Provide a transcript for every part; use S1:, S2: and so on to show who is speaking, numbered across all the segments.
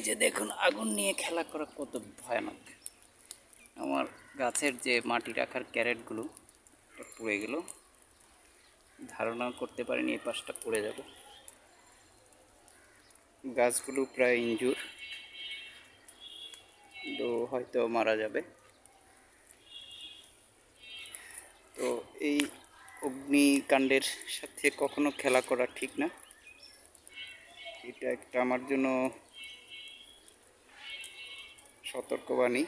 S1: যে দেখুন, আগুন নিয়ে খেলা করা কত ভয়ানক। আমার গাছের যে মাটি রাখার ক্যারেটগুলো পুড়ে গেল। ধারণা করতে পারিনি এই পাশটা পড়ে যাবে। গাছগুলো প্রায় ইঞ্জুর তো হয়তো মারা যাবে। তো এই অগ্নিকাণ্ডের সাথে কখনো খেলা করা ঠিক না। এটা একটা আমার জন্য সতর্কবাণী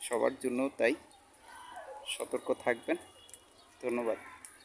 S1: সবার জন্য তাই সতর্ক থাকবেন। ধন্যবাদ।